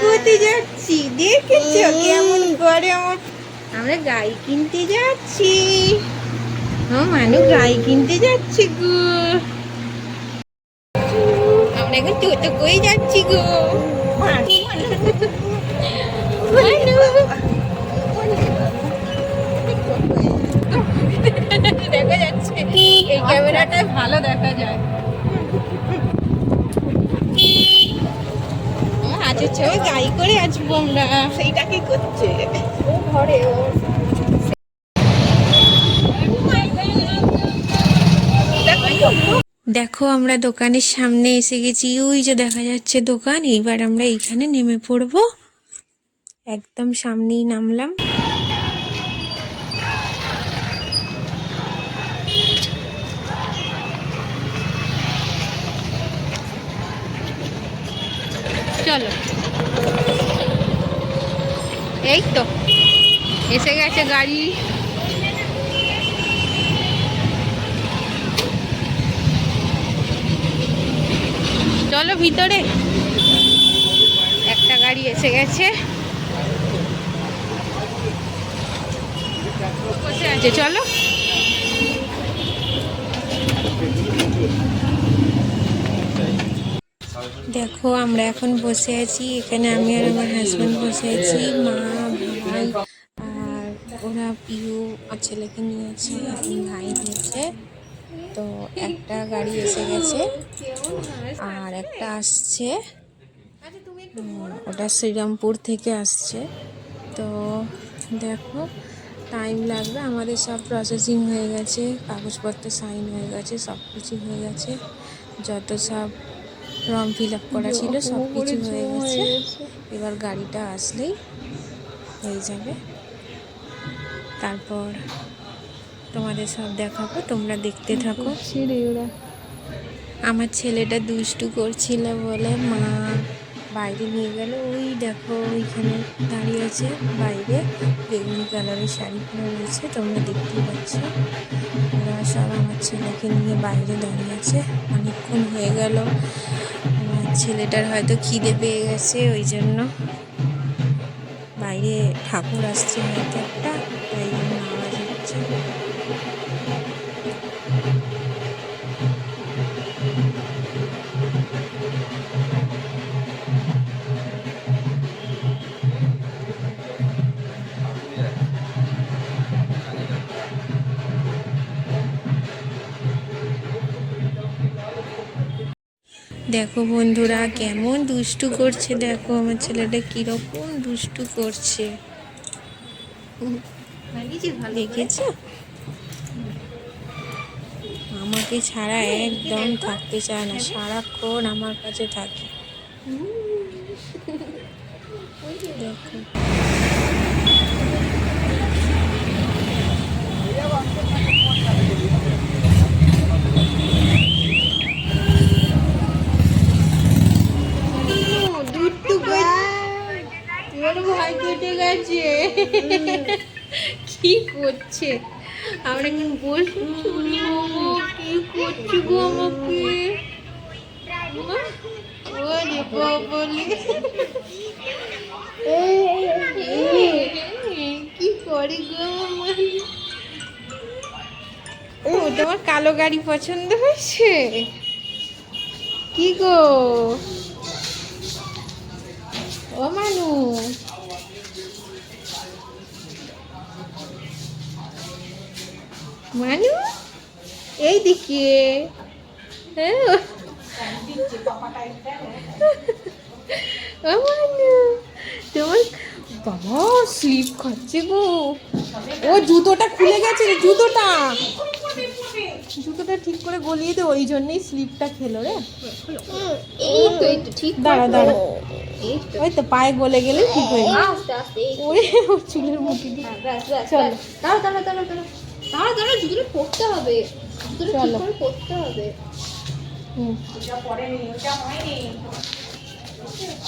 কোথায় যাচ্ছি দেখেছ কেমন করে আমার। আমরা গাই কিনতে যাচ্ছি। ও মানু গাই কিনতে যাচ্ছি গো। আমরা এখন টোটো কই যাচ্ছি গো? দেখা যাচ্ছে। এই ক্যামেরাটায় ভালো দেখা যায়। আচ্ছা ছ গাড়ি করে আসব আমরা। সেইটা কি করছে? ও ঘরে ও। দেখো আমরা দোকানের সামনে এসে গেছি। ওই যে দেখা যাচ্ছে দোকান এইবার আমরা এইখানে নেমে পড়ব। একদম সামনেই নামলাম। চলো। এই তো এসে গেছে গাড়ি। চলো ভিতরে। একটা গাড়ি এসে গেছে। বসে আছে চলো। দেখো, আমরা এখন বসে আছি। এখানে আমি আর আমার হাজব্যান্ড বসে আছি, মা, ভাই, আর ওরা পিউ ছেলেকে নিয়েছে এখন ভাই নিয়েছে। তো একটা গাড়ি এসে গেছে, আর একটা আসছে। ওটা শ্রীরামপুর থেকে আসছে। তো দেখো টাইম লাগবে, আমাদের সব প্রসেসিং হয়ে গেছে, কাগজপত্র সাইন হয়ে গেছে সব কিছু হয়ে গেছে। যত সব ফর্ম ফিল আপ করা ছিল সব কিছু হয়ে গেছে। এবার গাড়িটা আসলেই হয়ে যাবে। তারপর তোমাদের সব দেখাবো তোমরা দেখতে থাকো। আমার ছেলেটা দুষ্টু করছিল বলে মা বাইরে নিয়ে গেল। ওই দেখো ওইখানে দাঁড়িয়ে আছে বাইরে। বেগুনি কালারের শাড়ি পরে রয়েছে, তোমরা দেখতেই পাচ্ছ। ওরা সব আমার ছেলেকে নিয়ে বাইরে দাঁড়িয়ে আছে। অনেকক্ষণ হয়ে গেল। আমার ছেলেটার হয়তো খিদে পেয়ে গেছে, ওই জন্য বাইরে ঠাকুর আসছে হয়তো। দেখো বন্ধুরা, কেমন দুষ্টু করছে। দেখো আমার ছেলেটা কীরকম দুষ্টু করছে। দেখেছ? আমাকে ছাড়া একদম থাকতে চায় না, সারাক্ষণ আমার কাছে থাকে। দেখো। ওর ভয় কেটে গেছে। কি করছে? আমরা এখন বসে কি করছি গো আমাকে? কি করে গো ও, তোমার কালো গাড়ি পছন্দ হয়েছে? কি গো? ও মানু। মানু? এই দিকে। হ্যাঁ। ও মানু। তোমার বাবা, স্লিপ খাচ্ছে গো। ও জুতোটা খুলে গেছে রে, জুতোটা। জুতোটা ঠিক করে গলিয়ে দে ওই জন্যই স্লিপটা খেলো রে। এই তো এই তো ঠিক দাঁড়া দাঁড়া। এই ওই তো পায়ে গলে গেলে ঠিক হয়ে যাবে। আস্তে চুলের দিয়ে। হ্যাঁ, চলো। দাঁড়াও দাঁড়াও দাঁড়াও দাঁড়াও। দাঁড়াও জুতোটা পরতে হবে। জুতোটা ঠিক করে পরতে হবে। হুম।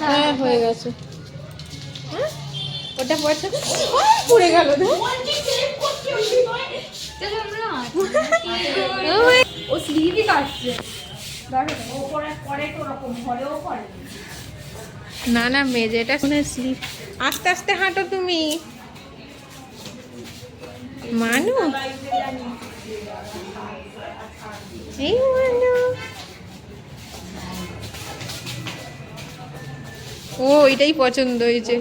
হ্যাঁ হয়ে গেছে। হ্যাঁ? ওটা পড়ছে পড়ে গেল। তো ও স্লিভই কাটছে। না না মেজেটা শুনেছি আস্তে আস্তে হাঁটো তুমি। মানু। এই মানু। ও এটাই পছন্দ হয়েছে।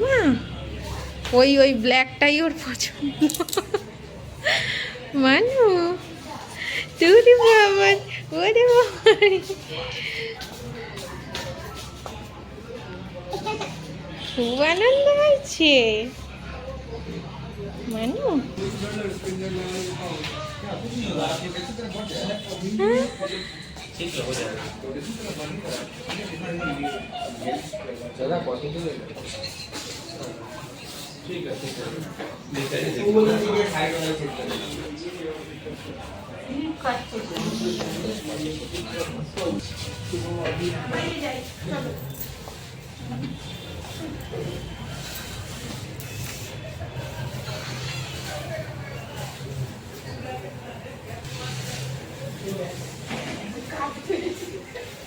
মা। ওই ওই ব্ল্যাকটাই ওর পছন্দ। মানু তুই বাবা ওরে খুব আনন্দ হয়েছে। মানু। হ্যাঁ? ठीक है ठीक है वो नीचे साइड वाला चेक कर ये कट कर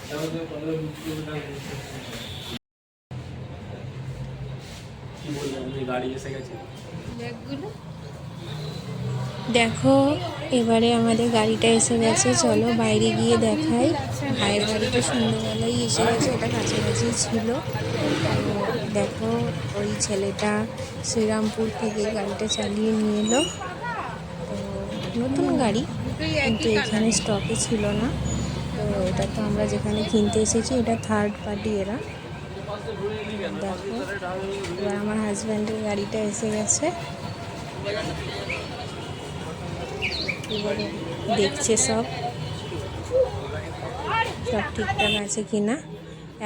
चलो 15 मिनट में এসে গেছে। দেখো, এবারে আমাদের গাড়িটা এসে গেছে। চলো বাইরে গিয়ে দেখাই। ভাইয়ের গাড়িটা সন্ধ্যেবেলায় এসে গেছে, ওটা কাছাকাছি ছিল। দেখো, ওই ছেলেটা শ্রীরামপুর থেকে গাড়িটা চালিয়ে নিয়ে এলো। নতুন গাড়ি, কিন্তু এখানে স্টকে ছিল না। তো, এটা তো আমরা যেখানে কিনতে এসেছি, এটা থার্ড পার্টি এরা। দেখো, এবার আমার হাজব্যান্ডের গাড়িটা এসে গেছে। দেখছে সব। সব ঠিকঠাক আছে কি না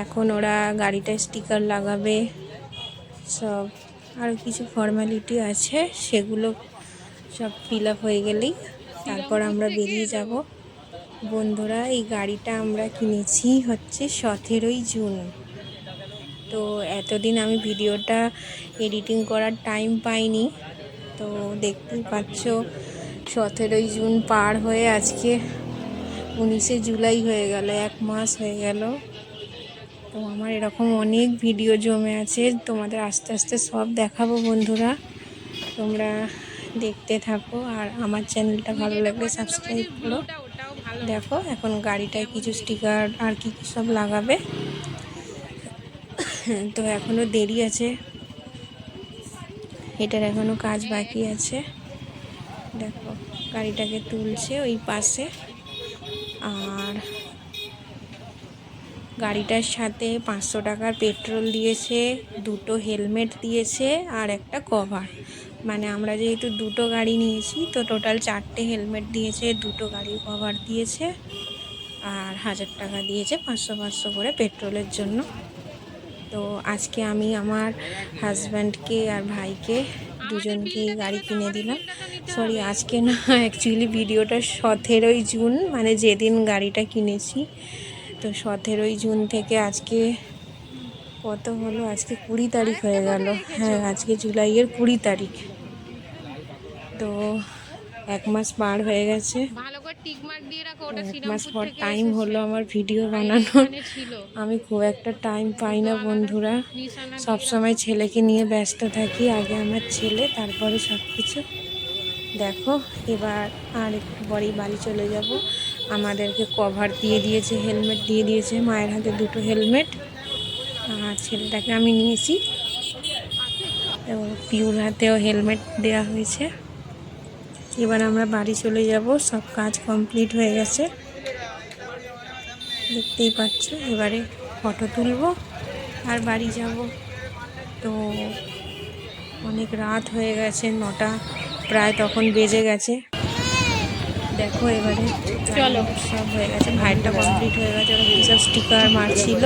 এখন ওরা গাড়িটা স্টিকার লাগাবে। সব আরও কিছু ফর্মালিটি আছে, সেগুলো সব ফিল আপ হয়ে গেলেই তারপর আমরা বেরিয়ে যাব। বন্ধুরা, এই গাড়িটা আমরা কিনেছি হচ্ছে সতেরোই জুন। তো এতদিন আমি ভিডিওটা এডিটিং করার টাইম পাইনি। তো দেখতেই পাচ্ছ, সতেরোই জুন পার হয়ে আজকে উনিশে জুলাই হয়ে গেল, এক মাস হয়ে গেল। তো আমার এরকম অনেক ভিডিও জমে আছে, তোমাদের আস্তে আস্তে সব দেখাবো বন্ধুরা। তোমরা দেখতে থাকো আর আমার চ্যানেলটা ভালো লাগলে সাবস্ক্রাইব করো। দেখো, এখন গাড়িটায় কিছু স্টিকার আর কি কি সব লাগাবে। তো এখনও দেরি আছে। এটার এখনও কাজ বাকি আছে। দেখো, গাড়িটাকে তুলছে ওই পাশে। আর গাড়িটার সাথে পাঁচশো টাকার পেট্রোল দিয়েছে, দুটো হেলমেট দিয়েছে আর একটা কভার। মানে আমরা যেহেতু দুটো গাড়ি নিয়েছি, তো টোটাল চারটে হেলমেট দিয়েছে, দুটো গাড়ির কভার দিয়েছে। আর হাজার টাকা দিয়েছে পাঁচশো পাঁচশো করে পেট্রোলের জন্য। তো আজকে আমি আমার হাজব্যান্ডকে আর ভাইকে দুজনকে গাড়ি কিনে দিলাম। সরি আজকে না অ্যাকচুয়ালি ভিডিওটা সতেরোই জুন মানে যেদিন গাড়িটা কিনেছি, তো সতেরোই জুন থেকে আজকে কত হলো? আজকে কুড়ি তারিখ হয়ে গেল। হ্যাঁ আজকে জুলাইয়ের কুড়ি তারিখ। তো এক মাস পার হয়ে গেছে। এক মাস পর টাইম হলো আমার ভিডিও বানানোর আমি খুব একটা টাইম পাই না বন্ধুরা। সব সময় ছেলেকে নিয়ে ব্যস্ত থাকি আগে আমার ছেলে তারপরে সব কিছু দেখো এবার আর একটু পরেই বাড়ি চলে যাব। আমাদেরকে কভার দিয়ে দিয়েছে হেলমেট দিয়ে দিয়েছে মায়ের হাতে দুটো হেলমেট আর ছেলেটাকে আমি নিয়েছি। এবং পিউর হাতেও হেলমেট দেওয়া হয়েছে। এবার আমরা বাড়ি চলে যাব। সব কাজ কমপ্লিট হয়ে গেছে। দেখতেই পাচ্ছ এবারে ফটো তুলবো আর বাড়ি যাব। তো অনেক রাত হয়ে গেছে নটা প্রায় তখন বেজে গেছে। দেখো এবারে চলো। সব হয়ে গেছে ভাইয়েরটা কমপ্লিট হয়ে গেছে ওরা সব স্টিকার মারছিল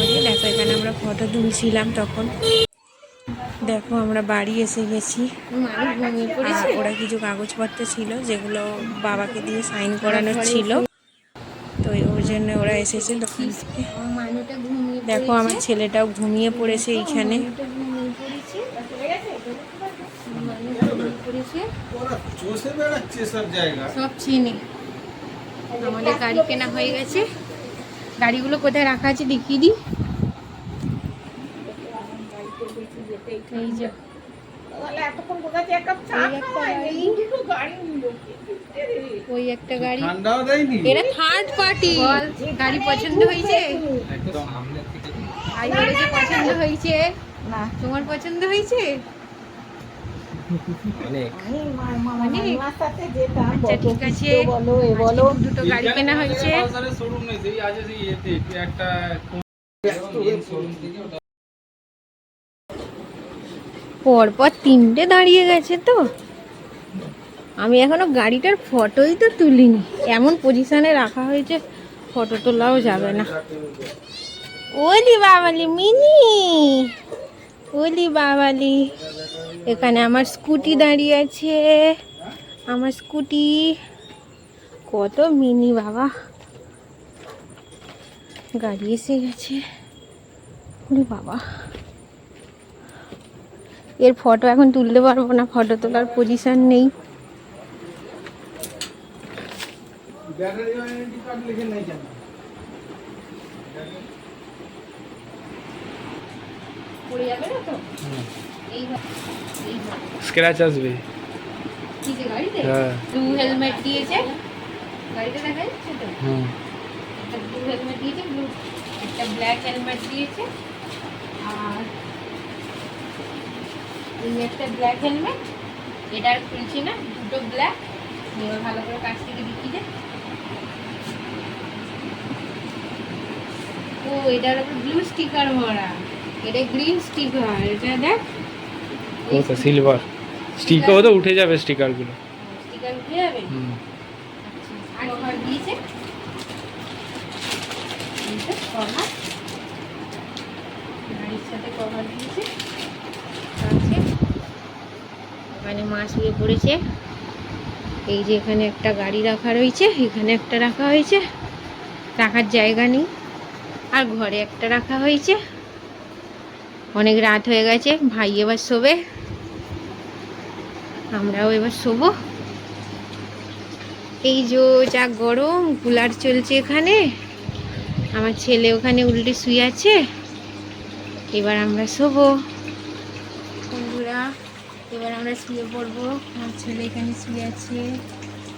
লোকে দেখো এখানে আমরা ফটো তুলছিলাম তখন। দেখো আমরা বাড়ি এসে গেছি। ওরা কিছু কাগজপত্র ছিল যেগুলো বাবাকে দিয়ে সাইন করানোর ছিল। তো ওই জন্য ওরা এসেছে দোকান থেকে দেখো আমার ছেলেটাও ঘুমিয়ে পড়েছে এইখানে ওরা সব চিনি। আমাদের গাড়ি কেনা হয়ে গেছে। গাড়িগুলো কোথায় রাখা আছে দেখিয়ে দিই। এই যে। ওই একটা গাড়ি। এরা থার্ড পার্টি গাড়ি পছন্দ হয়েছে? একদম সামনে থেকে পছন্দ হয়েছে? না তোমার পছন্দ হয়েছে? আচ্ছা ঠিক আছে। দুটো গাড়ি কেনা হয়েছে শোরুম নেই সেই আছে সেই এতে একটা শোরুম থেকে ওটা পরপর তিনটে দাঁড়িয়ে গেছে তো। আমি এখনও গাড়িটার ফটোই তো তুলিনি। এমন পজিশনে রাখা হয়েছে ফটো তোলাও যাবে না। ওলি বাবালি, মিনি! ওলি বাবালি, এখানে আমার স্কুটি দাঁড়িয়ে আছে। আমার স্কুটি। কত মিনি বাবা! গাড়ি এসে গেছে। বাবা! এর ফটো এখন তুলতে পারব না ফটো তোলার পজিশন নেই। ব্যাটারি ওয়ারেন্টি কার্ড লিখে নেই কেন পড়ে যাবে না তো স্ক্র্যাচ আসবে হ্যাঁ। ব্লু হেলমেট দিয়েছে। গাড়িতে দেখা যাচ্ছে তো? হুম। একটা ব্লু হেলমেট দিয়েছে ব্লু একটা ব্ল্যাক হেলমেট দিয়েছে। আর এই একটা ব্ল্যাক হেলমেট এটা আর খুলছি না দুটো ব্ল্যাক ভালো করে কাছ থেকে দে ও এটার উপর ব্লু স্টিকার মারা এটা গ্রিন স্টিকার এটা দেখ। ও তো সিলভার স্টিকার তো উঠে যাবে স্টিকারগুলো স্টিকার উঠে যাবে? হুম। আর কভার দিয়েছে। এইটা কভার সাথে কভার দিয়েছে আছে ওখানে মা শুয়ে পড়েছে। এই যে এখানে একটা গাড়ি রাখা রয়েছে, এখানে একটা রাখা হয়েছে। রাখার জায়গা নেই। আর ঘরে একটা রাখা হয়েছে। অনেক রাত হয়ে গেছে, ভাই এবার শোবে। আমরাও এবার শোবো। এই যে যা গরম, কুলার চলছে এখানে। আমার ছেলে ওখানে উল্টে শুয়ে আছে। এবার আমরা শোবো। আমরা শুয়ে পড়ব। আমার ছেলে এখানে শুয়ে আছে।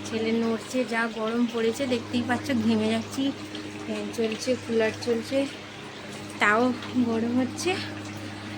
ছেলে নড়ছে, যা গরম পড়েছে, দেখতেই পাচ্ছ, ঘেমে যাচ্ছি। ফ্যান চলছে, কুলার চলছে। তাও গরম হচ্ছে।